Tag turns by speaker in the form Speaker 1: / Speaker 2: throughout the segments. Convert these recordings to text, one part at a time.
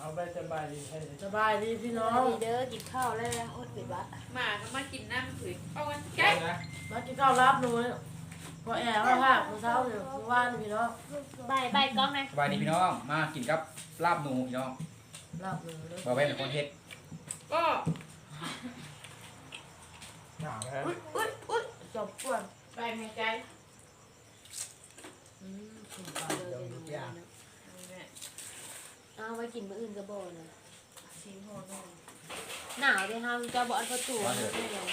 Speaker 1: เอาไปสบายดีให้
Speaker 2: สบายดีพี่น้อง
Speaker 3: ดีเด้อกินข้าวแล้วโอ๊ยปิดวัด
Speaker 4: มาก็มากินน้ำถึงเอาวัน
Speaker 1: ใกล้
Speaker 4: ใกล้
Speaker 1: นะ
Speaker 2: มากินข้าวรับหนูพอแอร์ว่าค่ะมื้อเช้าเนี่ยมื้อวานนี่พี่น้อง
Speaker 3: ใบใบกล้องเลย
Speaker 5: สบายดีพี่น้อง มากินกับลาบหนูพี่น้อง
Speaker 2: รับหนูเลย
Speaker 5: บอกไว้เป็นคนเฮ็ด
Speaker 4: ก็
Speaker 1: หนาวแล้ว
Speaker 2: อุ้ยอุ้ยอุ้ยจบกวน
Speaker 4: ไปไม่ไกล
Speaker 2: อืมสุดยอด
Speaker 1: เดี๋ยวทุกอย่าง
Speaker 3: เอาไว้กินมื้ออื่นก็บ่นะ
Speaker 4: สีหัวนม
Speaker 3: หนาวเด้เฮาจะบ่อันประตูไม่เลย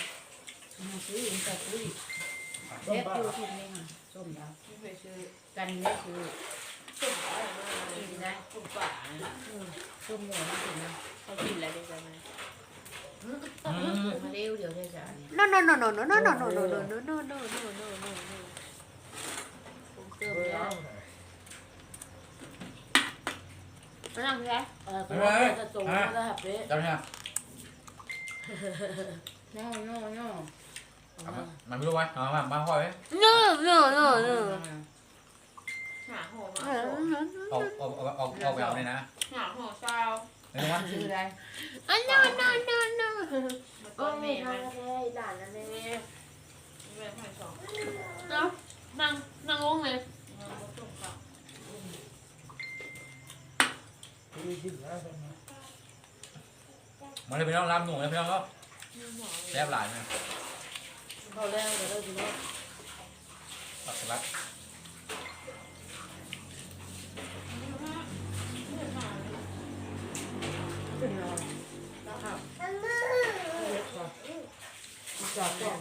Speaker 6: มาซื้ออินแต่ซื้อ
Speaker 1: ต้ม
Speaker 6: เล็บ
Speaker 1: ปลา
Speaker 6: อยู่ที่นี่ค่ะส้มนะ
Speaker 4: ที่ไปซื้อ
Speaker 6: กันเล็บคือ
Speaker 4: ส้มอะไรมา
Speaker 6: กินได้
Speaker 4: ส้มป่า
Speaker 6: ส้มเหนียวนะกินนะ
Speaker 4: เขากินอะไรได้ไหม
Speaker 6: มาเร็วเดี๋ยวได้จ้ะเนี่ย
Speaker 3: no no no no no no no no no no no no no no no no no
Speaker 6: เติม
Speaker 1: เออ
Speaker 6: แล้
Speaker 1: เอา
Speaker 3: ไปนั่งใช่ไหม
Speaker 2: เออไปนั่งเล่นกระจกมาได้แบบนี้
Speaker 5: จำไหมครับ
Speaker 6: ย่อย่อย่อ
Speaker 5: เอามามันไม่รู้ไหมเอามามาห้อยไว้
Speaker 3: No, no, no, no.
Speaker 4: หาโหหา
Speaker 5: โหออกออกออกออกออกแบบเลยนะ
Speaker 4: หาโหเศร้า
Speaker 5: ไม่รู้ว่า
Speaker 6: คืออะไร
Speaker 3: Oh, no, no, no, no.
Speaker 4: มั
Speaker 2: น
Speaker 4: ตั
Speaker 2: ว
Speaker 4: เหม็
Speaker 2: น
Speaker 4: มั
Speaker 3: น
Speaker 4: มั
Speaker 1: น
Speaker 5: เลยพี่น้องลาบหนูนะพี่น้องก็
Speaker 4: มีหัว
Speaker 5: แซ่บหลายนะ
Speaker 2: เข้าแรงเลยพี่น้อง
Speaker 5: ปักสลัด
Speaker 2: ขึ้นมานะครับเล็กกว่าจอดก่อน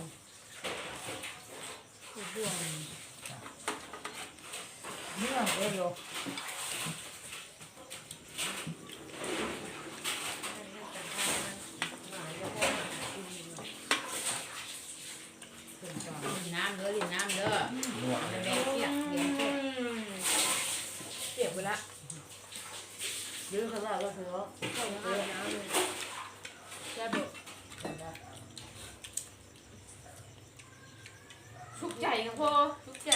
Speaker 1: เนี่ยเองโย
Speaker 6: ลิ ทุก
Speaker 3: ใจ
Speaker 2: ครับ
Speaker 4: พ่อทุกใจ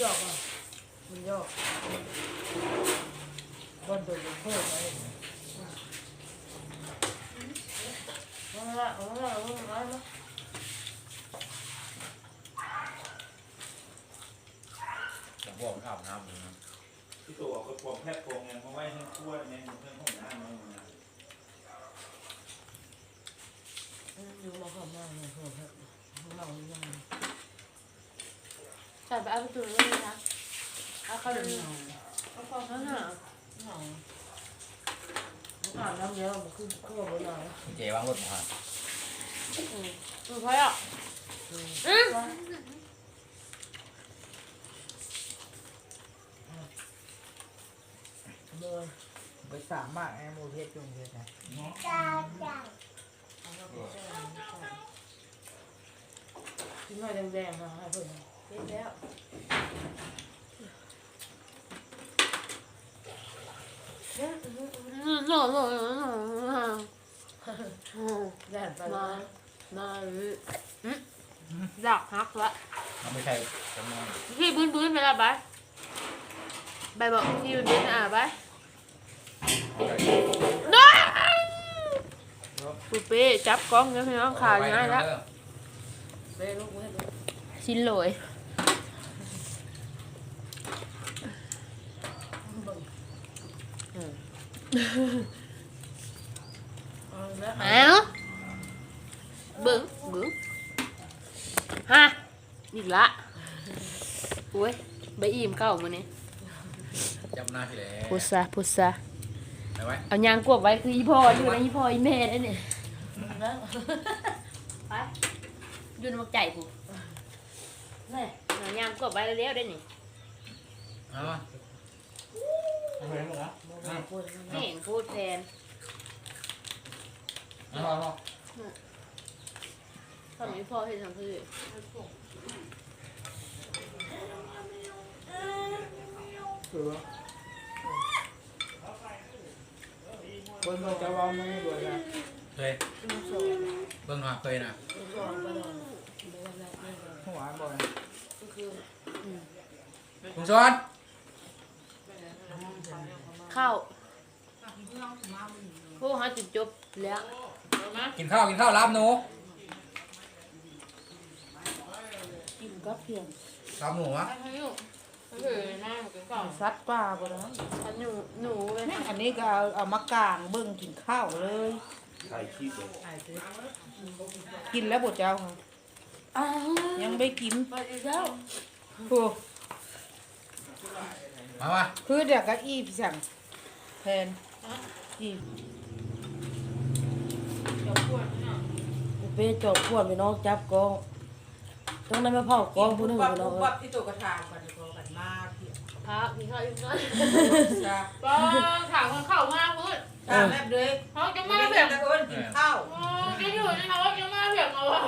Speaker 2: ยอกอะมันยอกบนตัวพ่อไปมาละมาละมาละจะ
Speaker 5: บอกมันอาบน้ำเลยนะ
Speaker 7: พี่ตัวก็ปวงแพทย์ปวงไงเพราะว่าให้ขั้วเนี่ยเพื่อนห้องน้ำมัน
Speaker 2: อยู่มาขอมาเนี่ยเพื่
Speaker 3: อนเราเนี่
Speaker 2: ย Sabe, abre tu olho lá. A cara não. A cara não.
Speaker 5: Não. Hả năm giờ một cái cơ bữa nào
Speaker 3: Chị bán luôn hả? Ừ, ừ thấy ạ Ừ,
Speaker 2: ừ. Rồi, ừ.
Speaker 1: với xả mạng em mua hết dùng hết này Chào, chào Chính là đen đen hả? Hai phần เพชรนะ
Speaker 2: กินหน่อยแดงๆนะให้เพิ่มเสร็จแล้ว
Speaker 3: โน่โน่โน่โน่
Speaker 2: แดงไป
Speaker 3: มา
Speaker 2: แล้ว
Speaker 3: มาดักฮักละ
Speaker 5: ไม่ใช่จำนวน
Speaker 3: พี่บื้นบื้นไปละไปไปบอกพี่บื้นบื้นอะไปน้าปุ๊เป้จับกล้องเนี่ยพี่น้องขาง่ายละ
Speaker 2: เบ้ลูกเว้ยลูก
Speaker 3: ชิ้นโหลย
Speaker 2: เอาละ
Speaker 3: เอาบึ้งบึ้งฮะอีกละโอ้ยใบอิ่มเก่ามาเนี่ย
Speaker 5: จำหน้าที่แล้ว
Speaker 3: พุซะพุซะ
Speaker 5: ไปไว้
Speaker 3: เอายางกวบไว้คืออีพ่ออยู่นะอีพ่ออีแม่ได้เนี่ย
Speaker 2: นะ
Speaker 3: ไปอยู่ในมักใจกู
Speaker 2: นี่
Speaker 3: เอายางกวบไว้แล้วได้นี่
Speaker 5: เอามา
Speaker 1: เอาไปหมดละ
Speaker 2: มาพูดนะ
Speaker 3: ไม่เห็นพูดแทน
Speaker 5: เอาเอาเอา
Speaker 3: ทำให้พ่อให้ทำคือ
Speaker 1: คือว่าคนมันจะวางไม่เบื่อนะ
Speaker 5: เคยเบิ่งมาเคยนะ
Speaker 2: สอนไปหน่อยไม่ได้แล้วไม่ได้
Speaker 1: หัวบ่อย
Speaker 2: ก็คือ
Speaker 5: ลุงซ้อน
Speaker 3: ข้าวโอ้หาจุดจบแล้ว
Speaker 5: กินข้าวกินข้าวรับหนู
Speaker 6: กินก็เพียง
Speaker 5: รับหนูวะ
Speaker 4: ไอ้พายุก็คือหน้ามันก่อน
Speaker 6: ซัดป่าบ่นะ
Speaker 3: อันหนูหนูเลย
Speaker 6: อันนี้ก็เอาเอามากางเบิ่งกินข้าวเลย
Speaker 7: ใครคิดเลย
Speaker 6: กินแล้วบ่เจ้าค่ะ
Speaker 3: อ้าว
Speaker 6: ยังไม่กิน
Speaker 3: ไปอีกแล้ว
Speaker 6: โอ้
Speaker 5: มาวะ
Speaker 6: คือเดี๋ยวก็อีพี่สั่ง แทนอี
Speaker 4: เดี๋ยวปวดเนาะ
Speaker 2: เป้จบพวดพี่น้องจับกองต้องได้มาเผากองผู้หนึงพี่น้องเอ้ย
Speaker 6: ที่ตัวกระถางกันตัวกันมากพี่
Speaker 3: พระมีข้าวอีกน้อย
Speaker 6: จ้า
Speaker 4: ก็ถามคนเข้ามาพูด
Speaker 6: ตามแบบเลย
Speaker 4: เขาจะมาเพียง
Speaker 6: ตะโกนกินข้าว
Speaker 4: โอ้จะอยู่ในเขาจะมาเพียงเอาอะ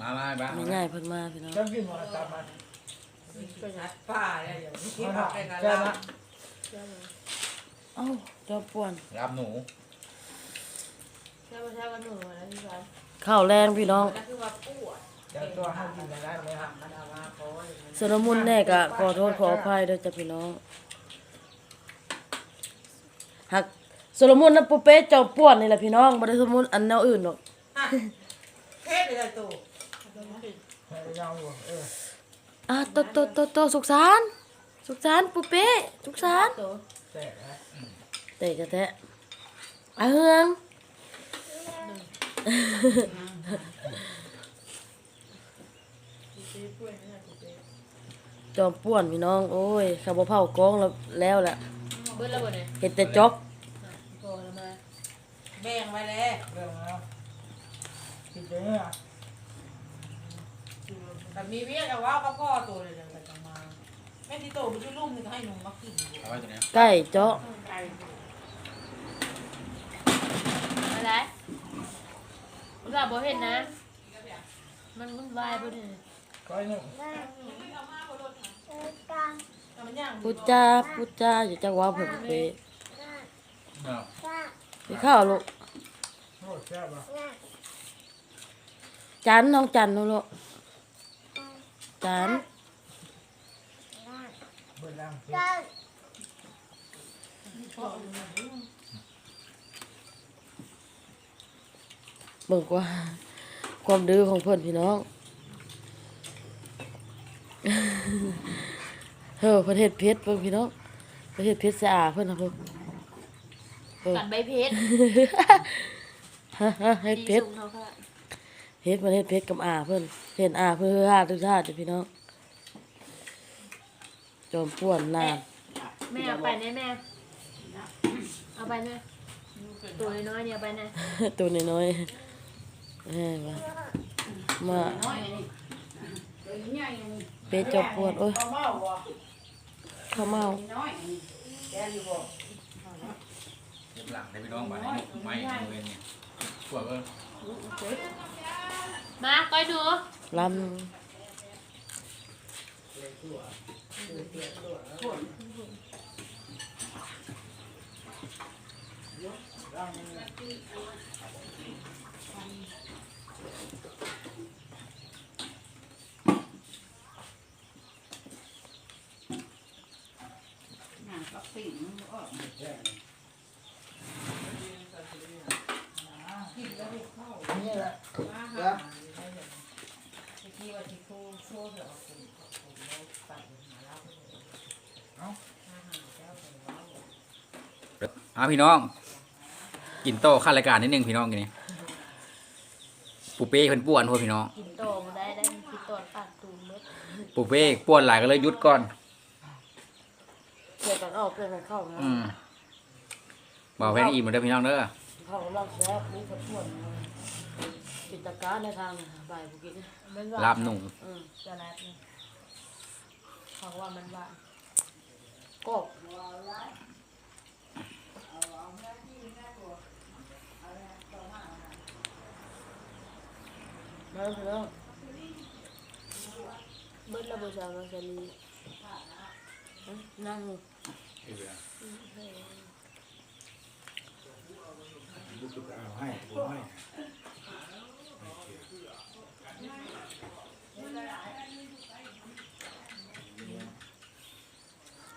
Speaker 5: มามาบ้า
Speaker 2: ไม่ง่ายเพิ่นมาพี่น้อง
Speaker 1: ต้องกินหมดตามมา
Speaker 6: ก็ยัดป้าเนี่ยอย่างนี้ที่
Speaker 1: เอา
Speaker 6: ผั
Speaker 1: ละ
Speaker 6: กไปกัน
Speaker 1: เจ้า
Speaker 6: แล้
Speaker 1: ละ
Speaker 2: เอ้าจอบป่วน
Speaker 5: รับหนู
Speaker 3: ใช่ไหมใช่กันหนูนะพี่ชาย
Speaker 2: ข้าวแรงพี่น้อง
Speaker 6: นั่นคือว่าปวด
Speaker 1: เจ้าตัวให้กินได้ไหมครับ
Speaker 6: มันเอามาโอ้ย
Speaker 2: สนมุนแน่กะขอโทษขออภัยด้วยจ้ะพี่น้องหักสนมุนนะปุเป้จอบป่วนนี่แหละพี่น้องบ่ได้สนมุนอันแนวอื่นหรอก
Speaker 6: เทศเลยตัว
Speaker 1: ไม่ได้ยังอยู่เออ
Speaker 2: อะโตโตโตโตสุขสาร สุขสารปุเป้สุขสาร
Speaker 1: แต่นะ
Speaker 2: เตะจะแทะอะเฮืองจอมป่วนพี่น้อง โอ้ยข้าวบ่เผากองแล้วแล้วแหละ
Speaker 3: เบิ้ลระเบิดเนี่ย
Speaker 2: เห็นแต่จอก
Speaker 3: พอแล้วมา
Speaker 6: แบ่งไว้แล้ว
Speaker 1: เรื่องแล้วกินไปเนี่ย
Speaker 6: แต่มีเวียดเอาว่าก็พ่อตัวเลยเลยจัง มาแม่ที่โตไปช่วยลูกนึงให้หนุ่มมากิน
Speaker 5: เอาไว้ตัวเนี้ย
Speaker 2: ไก่เจาะ
Speaker 3: อะไรอุตส่าห์บอกเห็นนะ มันวุ่นวายไปเลย
Speaker 1: ก้อยหนึ่ง
Speaker 6: มันย่าง
Speaker 2: พูดจาพูดจาอย่าจักว่าผมเป๊ะ
Speaker 5: เอา
Speaker 2: ไปข้าวลูก
Speaker 1: โอ้แซ่บอะ
Speaker 2: จันน้องจันลูกจัน
Speaker 1: เบิดล่างเเบิ่
Speaker 2: งกว่า ความดื้อของเพิ่นพี่น้อง เฮ้อประเทศเพชรเบิ่งพี่น้อง ประเทศเพชรสะอาดเพิ่นนะเพิ่นเบิ่ง
Speaker 3: กัดใบเพชร
Speaker 2: ฮะฮะเฮ็ด
Speaker 3: ดี
Speaker 2: เพชร
Speaker 3: สูงเท่าค่ะ
Speaker 2: เฮ็ดประเทศเพชรกับอาเพิ่นเห็นอาเพิ่นฮาทุกชาติพี่น้อง จอมป่วนนาน
Speaker 3: แม่เอาไปเนี่ยแม่เอาไปเนี่ยตัวน้อยๆเนี่ยเอาไปเนี่ย
Speaker 2: ตัวน้อยๆเอ้ยมามาเป็ดจอบปวดโอ้ย
Speaker 6: เอาเมาบ่
Speaker 2: ข้าวเมา
Speaker 6: น้อยแกอยู่บ่
Speaker 5: เก็บหลังได้พี่น้องบ้านนี้ไม่เอาเองเนี่ยปวดก็
Speaker 3: มาก้อยดู
Speaker 2: ล
Speaker 1: นี่แหละ
Speaker 6: ที่ว่าที่โซ่โซ่เดี๋ยวเอาคุณผมเอาใส่มาแล้ว
Speaker 5: เอาพี่น้อง กินโต้ขั้นรายการนิดนึงพี่น้องกินนี่ปูเป้เพิ่นป้วนพวกพี่น้อง
Speaker 3: กินโตมาได้ได้กินโตปากตูมเบิด
Speaker 5: ปูเป้ป้วนหลายก็เลยหยุดก่อนำ
Speaker 2: เกี่ยวกันออกเกี่ยวกันเข้านะ
Speaker 5: อืมบอกแพงอิ่มหมดเด้อพี่น้องเด้อ
Speaker 2: เข้าเราแซ่บนี่ก็ปวดกิจการในทางบ่ายบุกิน
Speaker 3: มันหวาน
Speaker 5: ลาบหนู
Speaker 2: อืม
Speaker 3: จะแลบเนี่ยเขาว่ามันหวาน
Speaker 2: กบมาแล้วพี่น้อง
Speaker 3: เบิดระเบิดสาวมาซาลี
Speaker 2: นั่ง
Speaker 7: ให้ผมให้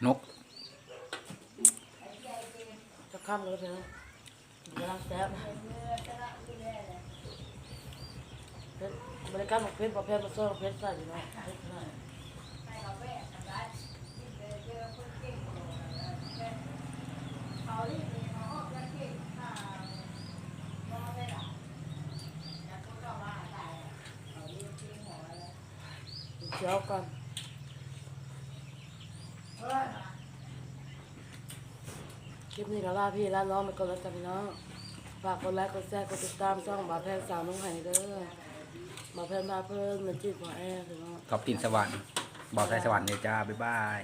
Speaker 5: นก
Speaker 2: ข้ามกันแล้วพี่น้องกำลังแซ่บเพชรบริการของเพชรประเภทมาซ่เพชรใส่พี่น้องเพชรหน่อยเชียวกัน คลิปนี้ก็ลาพี่ลาน้องไปก่อนแล้วกันพี่น้องฝากกดไลค์กดแชร์กดติดตามช่องบาแพนสาวน้องไห้เด้อบาแพนมาเพิ่มเงินจีบของแอร์เนาะ
Speaker 5: ขอบตินสวรรค์บอกใส่สวรรค์เลยจ้า บ๊ายบาย